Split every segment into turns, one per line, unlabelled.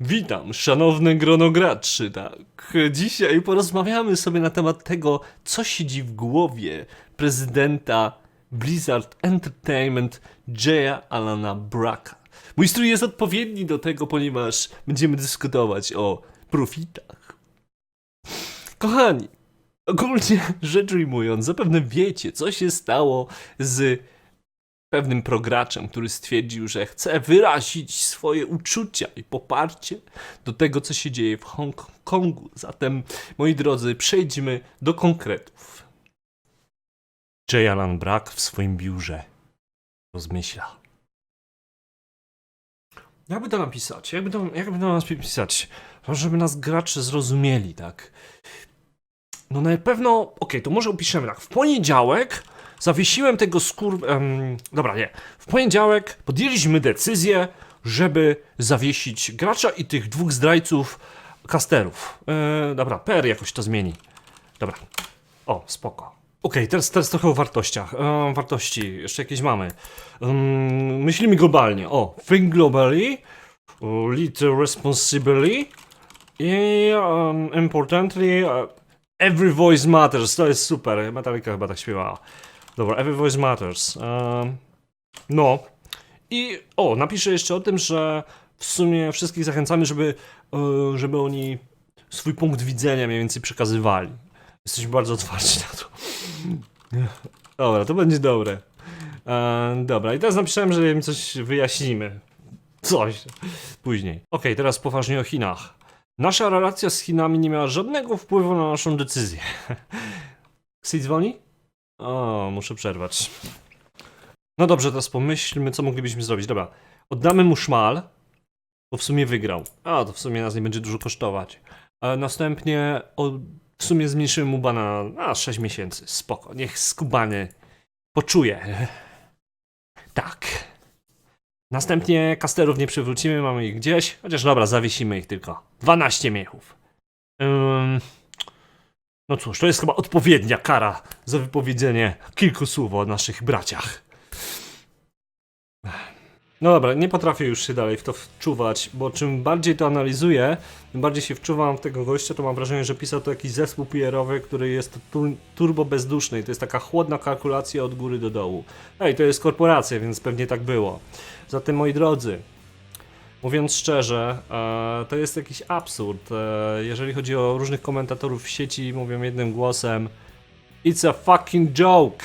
Witam, szanowne grono graczy, tak. Dzisiaj porozmawiamy sobie na temat tego, co siedzi w głowie prezydenta Blizzard Entertainment Jaya Alana Bracka. Mój strój jest odpowiedni do tego, ponieważ będziemy dyskutować o profitach. Kochani, ogólnie rzecz ujmując, zapewne wiecie, co się stało z pewnym prograczem, który stwierdził, że chce wyrazić swoje uczucia i poparcie do tego, co się dzieje w Hongkongu. Zatem, moi drodzy, przejdźmy do konkretów. J. Alan Brack w swoim biurze rozmyśla. Jakby to napisać? Jakby to, jakby to napisać? Żeby nas gracze zrozumieli, tak? No na pewno, okej, to może opiszemy tak. W poniedziałek zawiesiłem tego skór... em, dobra, nie. W poniedziałek podjęliśmy decyzję, żeby zawiesić gracza i tych dwóch zdrajców kasterów. E, dobra, PR jakoś to zmieni. Dobra. O, spoko. Okej, teraz, teraz trochę o wartościach. E, wartości, jeszcze jakieś mamy. Um, myślimy globalnie. O, think globally, lead responsibly i um, importantly, uh, every voice matters. To jest super. Metallica chyba tak śpiewała. Dobra, every voice matters. Um, no. I o, napiszę jeszcze o tym, że w sumie wszystkich zachęcamy, żeby, e, żeby oni swój punkt widzenia mniej więcej przekazywali. Jesteśmy bardzo otwarci na to. Dobra, to będzie dobre. Dobra, i teraz napisałem, że im coś wyjaśnimy. Coś. Później. Okej, teraz poważnie o Chinach. Nasza relacja z Chinami nie miała żadnego wpływu na naszą decyzję. Xi dzwoni? O, muszę przerwać. No dobrze, teraz pomyślmy, co moglibyśmy zrobić. Dobra, oddamy mu szmal, bo w sumie wygrał. A, to w sumie nas nie będzie dużo kosztować. Następnie o, w sumie zmniejszymy mu bana na 6 miesięcy. Spoko, niech skubany poczuje. Tak. Następnie kasterów nie przywrócimy, mamy ich gdzieś. Chociaż dobra, zawiesimy ich tylko. 12 miechów. Ym... No cóż, to jest chyba odpowiednia kara za wypowiedzenie kilku słów o naszych braciach. No dobra, nie potrafię już się dalej w to wczuwać, bo czym bardziej to analizuję, tym bardziej się wczuwam w tego gościa, to mam wrażenie, że pisał to jakiś zespół PR-owy, który jest tur turbo bezduszny i to jest taka chłodna kalkulacja od góry do dołu. Ej, to jest korporacja, więc pewnie tak było. Zatem, moi drodzy, Mówiąc szczerze, e, to jest jakiś absurd. E, jeżeli chodzi o różnych komentatorów w sieci, mówią jednym głosem: It's a fucking joke.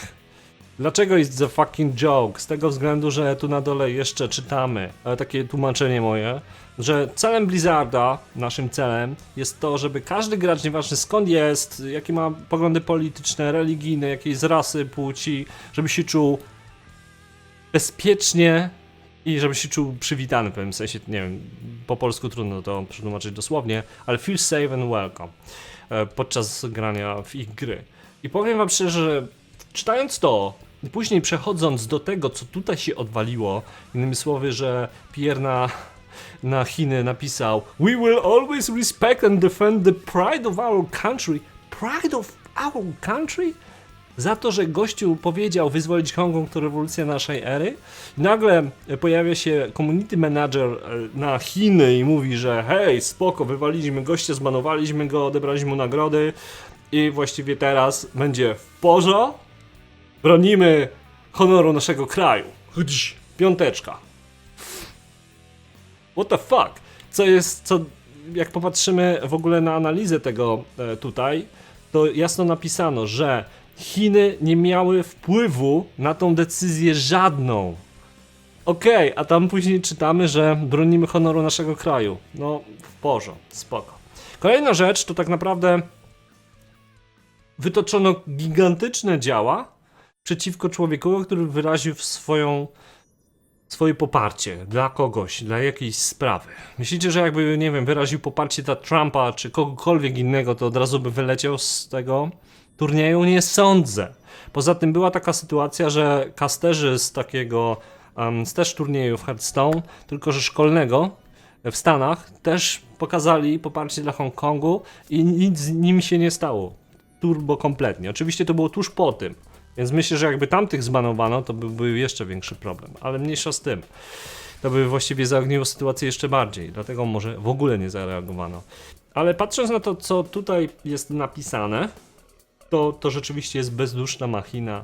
Dlaczego it's a fucking joke? Z tego względu, że tu na dole jeszcze czytamy e, takie tłumaczenie moje, że celem Blizzarda, naszym celem, jest to, żeby każdy gracz, nieważne skąd jest, jakie ma poglądy polityczne, religijne, jakiej z rasy, płci, żeby się czuł bezpiecznie i żeby się czuł przywitany w pewnym sensie, nie wiem, po polsku trudno to przetłumaczyć dosłownie, ale feel safe and welcome e, podczas grania w ich gry. I powiem wam szczerze, że czytając to, później przechodząc do tego, co tutaj się odwaliło, innymi słowy, że Pierre na, na Chiny napisał We will always respect and defend the pride of our country. Pride of our country? Za to, że gościu powiedział wyzwolić Hongkong to rewolucja naszej ery. Nagle pojawia się community manager e, na Chiny i mówi, że hej, spoko, wywaliliśmy gościa, zbanowaliśmy go, odebraliśmy mu nagrody i właściwie teraz będzie w porzo. Bronimy honoru naszego kraju. Chodź, Piąteczka. What the fuck? Co jest, co, jak popatrzymy w ogóle na analizę tego e, tutaj, to jasno napisano, że Chiny nie miały wpływu na tą decyzję żadną. Okej, a tam później czytamy, że bronimy honoru naszego kraju. No, w porządku, spoko. Kolejna rzecz to tak naprawdę wytoczono gigantyczne działa przeciwko człowiekowi, który wyraził swoją swoje poparcie dla kogoś, dla jakiejś sprawy. Myślicie, że jakby, nie wiem, wyraził poparcie dla Trumpa czy kogokolwiek innego, to od razu by wyleciał z tego turnieju? Nie sądzę. Poza tym była taka sytuacja, że kasterzy z takiego, um, z też turnieju w Hearthstone, tylko że szkolnego w Stanach, też pokazali poparcie dla Hongkongu i nic z nimi się nie stało. Turbo kompletnie. Oczywiście to było tuż po tym. Więc myślę, że jakby tamtych zbanowano, to by był jeszcze większy problem. Ale mniejsza z tym. to by właściwie zaogniło sytuację jeszcze bardziej, dlatego może w ogóle nie zareagowano. Ale patrząc na to, co tutaj jest napisane, to, to rzeczywiście jest bezduszna machina,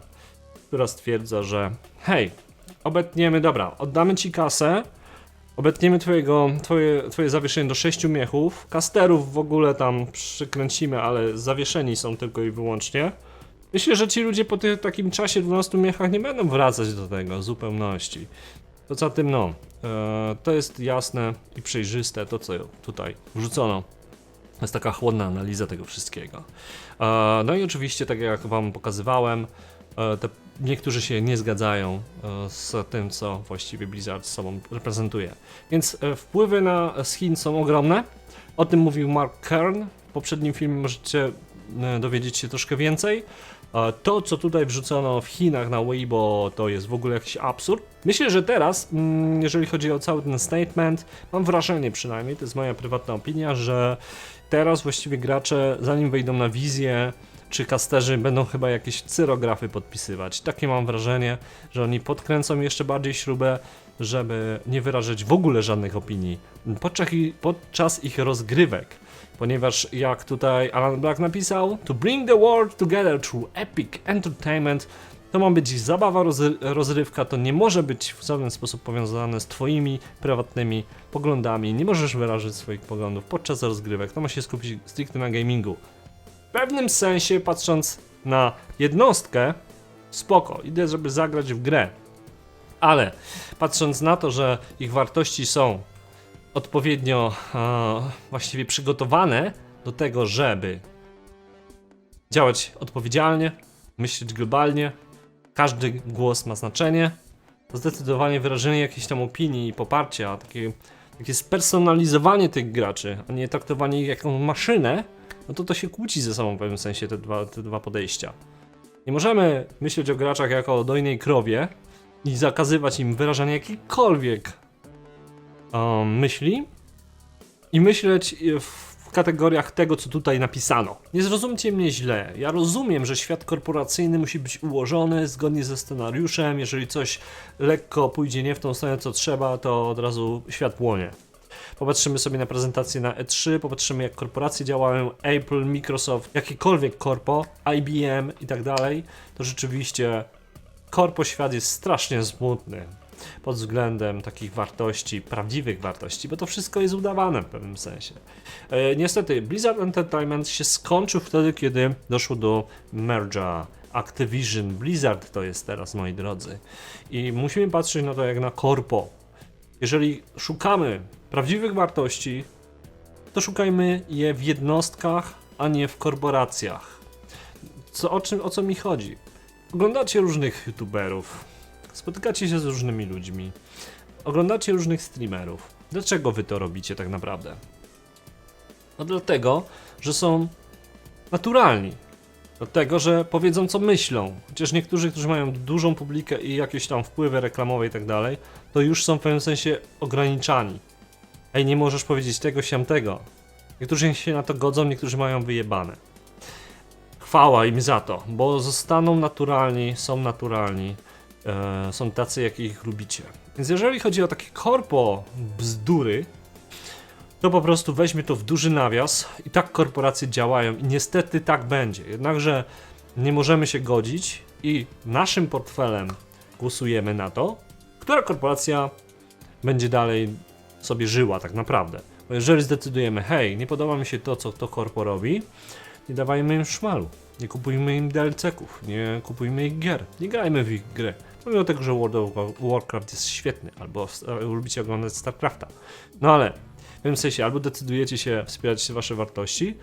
która stwierdza, że hej, obetniemy, dobra, oddamy ci kasę, obetniemy twojego, twoje, twoje zawieszenie do sześciu miechów, kasterów w ogóle tam przykręcimy, ale zawieszeni są tylko i wyłącznie. Myślę, że ci ludzie po takim czasie 12 miechach nie będą wracać do tego zupełności. Poza tym, no, e, to jest jasne i przejrzyste, to co tutaj wrzucono. To jest taka chłodna analiza tego wszystkiego. E, no i oczywiście, tak jak Wam pokazywałem, e, niektórzy się nie zgadzają e, z tym, co właściwie Blizzard sobą reprezentuje. Więc wpływy na skin są ogromne. O tym mówił Mark Kern. W poprzednim filmie możecie dowiedzieć się troszkę więcej. To, co tutaj wrzucono w Chinach na Weibo, to jest w ogóle jakiś absurd. Myślę, że teraz, mm, jeżeli chodzi o cały ten statement, mam wrażenie przynajmniej, to jest moja prywatna opinia, że teraz właściwie gracze, zanim wejdą na wizję, czy kasterzy będą chyba jakieś cyrografy podpisywać. Takie mam wrażenie, że oni podkręcą jeszcze bardziej śrubę, żeby nie wyrażać w ogóle żadnych opinii podczas ich rozgrywek. Ponieważ jak tutaj Alan Black napisał, to bring the world together through epic entertainment, to ma być zabawa, rozry- rozrywka, to nie może być w żaden sposób powiązane z twoimi prywatnymi poglądami, nie możesz wyrażać swoich poglądów podczas rozgrywek, to ma się skupić stricte na gamingu. W pewnym sensie, patrząc na jednostkę, spoko, idę, żeby zagrać w grę. Ale patrząc na to, że ich wartości są odpowiednio właściwie przygotowane do tego, żeby działać odpowiedzialnie, myśleć globalnie, każdy głos ma znaczenie, to zdecydowanie wyrażenie jakiejś tam opinii i poparcia, takie, takie spersonalizowanie tych graczy, a nie traktowanie ich jako maszynę, no to to się kłóci ze sobą w pewnym sensie te dwa, te dwa podejścia. Nie możemy myśleć o graczach jako o dojnej krowie i zakazywać im wyrażania jakichkolwiek um, myśli i myśleć e, w kategoriach tego, co tutaj napisano. Nie zrozumcie mnie źle. Ja rozumiem, że świat korporacyjny musi być ułożony zgodnie ze scenariuszem. Jeżeli coś lekko pójdzie nie w tą stronę, co trzeba, to od razu świat płonie. Popatrzymy sobie na prezentację na E3, popatrzymy jak korporacje działają, Apple, Microsoft, jakikolwiek korpo, IBM i tak dalej, to rzeczywiście korpo świat jest strasznie smutny pod względem takich wartości, prawdziwych wartości, bo to wszystko jest udawane w pewnym sensie. E, niestety, Blizzard Entertainment się skończył wtedy, kiedy doszło do merge'a Activision. Blizzard to jest teraz, moi drodzy. I musimy patrzeć na to jak na korpo. Jeżeli szukamy prawdziwych wartości, to szukajmy je w jednostkach, a nie w korporacjach. Co, o, czym, o co mi chodzi? Oglądacie różnych youtuberów, spotykacie się z różnymi ludźmi, oglądacie różnych streamerów. Dlaczego wy to robicie tak naprawdę? No dlatego, że są naturalni. Dlatego, że powiedzą co myślą. Chociaż niektórzy, którzy mają dużą publikę i jakieś tam wpływy reklamowe i tak dalej, to już są w pewnym sensie ograniczani. Ej, nie możesz powiedzieć tego, siam tego. Niektórzy się na to godzą, niektórzy mają wyjebane. Chwała im za to, bo zostaną naturalni, są naturalni, są tacy, jakich ich lubicie. Więc jeżeli chodzi o takie korpo bzdury, to po prostu weźmie to w duży nawias i tak korporacje działają i niestety tak będzie. Jednakże nie możemy się godzić i naszym portfelem głosujemy na to, która korporacja będzie dalej sobie żyła tak naprawdę. Bo jeżeli zdecydujemy, hej, nie podoba mi się to, co to korpo robi, nie dawajmy im szmalu. Nie kupujmy im DLC-ków, nie kupujmy ich gier, nie grajmy w ich grę. Pomimo tego, że World of Warcraft jest świetny, albo lubicie oglądać StarCrafta. No ale w tym sensie albo decydujecie się wspierać wasze wartości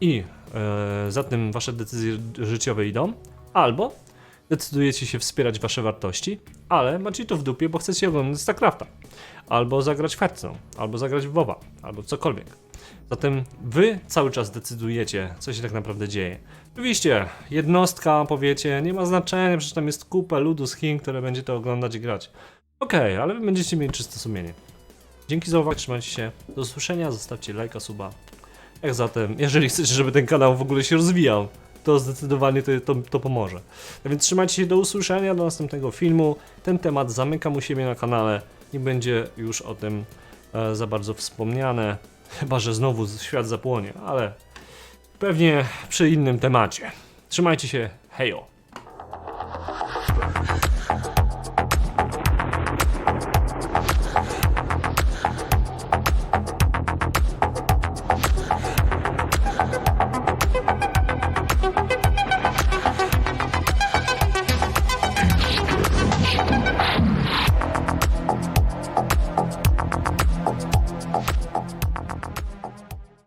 i e, za tym wasze decyzje życiowe idą, albo decydujecie się wspierać wasze wartości, ale macie to w dupie, bo chcecie oglądać StarCrafta, albo zagrać w Hearthstone, albo zagrać w WoWa, albo cokolwiek. Zatem wy cały czas decydujecie, co się tak naprawdę dzieje. Oczywiście, jednostka, powiecie, nie ma znaczenia, przecież tam jest kupa ludu z Chin, które będzie to oglądać i grać. Okej, ale wy będziecie mieli czyste sumienie. Dzięki za uwagę, trzymajcie się, do usłyszenia, zostawcie lajka, suba. Jak zatem, jeżeli chcecie, żeby ten kanał w ogóle się rozwijał, to zdecydowanie to, to, to pomoże. A więc trzymajcie się, do usłyszenia, do następnego filmu. Ten temat zamykam u siebie na kanale. nie będzie już o tym e, za bardzo wspomniane. Chyba, że znowu świat zapłonie, ale pewnie przy innym temacie. Trzymajcie się, hejo!